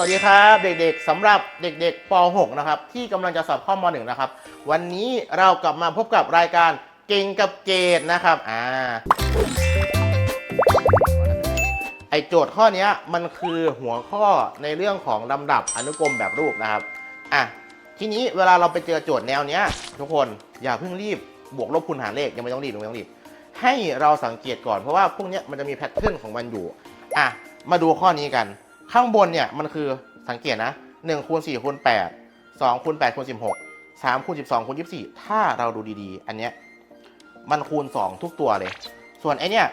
สวัสดีครับเด็กๆสำหรับเด็กๆป .6 นะครับที่กำลังจะสอบข้อม .1 นะครับ วันนี้เรากลับมาพบกับรายการเก่งกับเกดนะครับอ่าไอโจทย์ข้อนี้มันคือหัวข้อในเรื่องของลำดับอนุกรมแบบรูปนะครับอะทีนี้เวลาเราไปเจอโจทย์แนวเนี้ย ทุกคนอย่าเพิ่งรีบบวกลบคูณหารเลขยังไม่ต้องรีบยังไม่ต้องรีบให้เราสังเกตก่อนเพราะว่าพวกเนี้ยมันจะมีแพทเทิร์นของมันอยู่อะมาดูข้อนี้กัน ข้างบนเนี่ยมันคือสังเกตนะ1คูณ4คูณ8 2คูณ8คูณ16 3คูณ12คูณ24 ถ้าเราดูดีๆ อันเนี้ยมันคูณ 2 ทุกตัวเลย ส่วนไอเนี้ย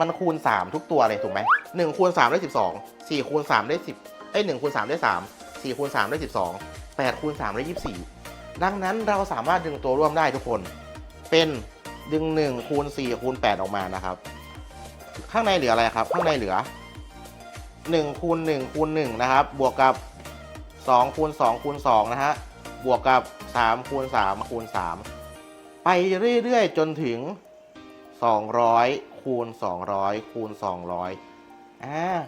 มันคูณ 3 ทุกตัวเลยถูกไหม1คูณ3ได้ 12 4คูณ3ได้ 10ไอ้1คูณ3ได้ 3 4คูณ3ได้ 12 8คูณ3ได้ 24 ดังนั้นเราสามารถดึงตัวร่วมได้ทุกคน เป็นดึง 1 คูณ 4 คูณ 8 ออกมานะครับ ข้างในเหลืออะไรครับ ข้างในเหลือ 1คูณ1คูณ1นะครับ บวกกับ2คูณ2คูณ2นะฮะ บวกกับ3คูณ3คูณ3ไปเรื่อยๆ จนถึง 200คูณ200คูณ200อ่า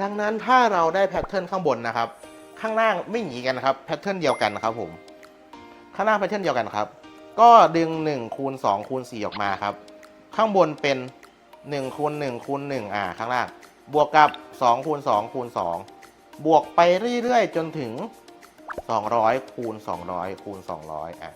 ดังนั้นถ้าเราได้แพทเทิร์นข้างบนนะครับ ข้างล่างไม่หนีกันนะครับแพทเทิร์นเดียวกันนะครับผมข้างล่างแพทเทิร์นเดียวกันครับ ก็ดึง1คูณ2คูณ4ออกมาครับ ข้างบนเป็น1คูณ1คูณ1อ่าข้างล่าง บวกกับ2คูณ2คูณ2บวกไปเรื่อยๆ จนถึง 200คูณ200คูณ200อะ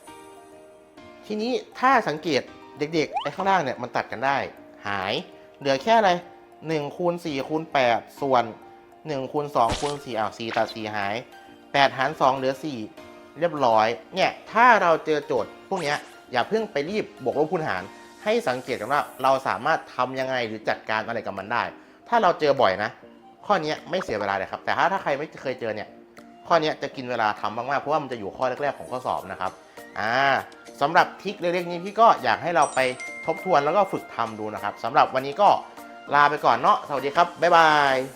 ทีนี้ถ้าสังเกตเด็กๆไอ้ข้างล่างเนี่ยมันตัดกันได้ หายเหลือแค่อะไร1คูณ4คูณ8ส่วน1คูณ2คูณ4อ้าว4ตัด4หาย 8 หาร 2 เหลือ 4 เรียบร้อย เนี่ย ถ้าเราเจอโจทย์พวกนี้อย่าเพิ่งไปรีบบวกลบคูณหาร ให้สังเกตกันว่าเราสามารถทำยังไงหรือจัดการอะไรกับมันได้ ถ้าเราเจอบ่อยนะ ข้อนี้ไม่เสียเวลาเลยครับ แต่ถ้าถ้าใครไม่เคยเจอเนี่ย ข้อนี้จะกินเวลาทำมากๆ เพราะว่ามันจะอยู่ข้อแรกๆของข้อสอบนะครับ อ่าสำหรับทิกเล็กๆนี้พี่ก็อยากให้เราไปทบทวนแล้วก็ฝึกทำดูนะครับสำหรับวันนี้ก็ลาไปก่อนเนาะ สวัสดีครับ บ๊ายบาย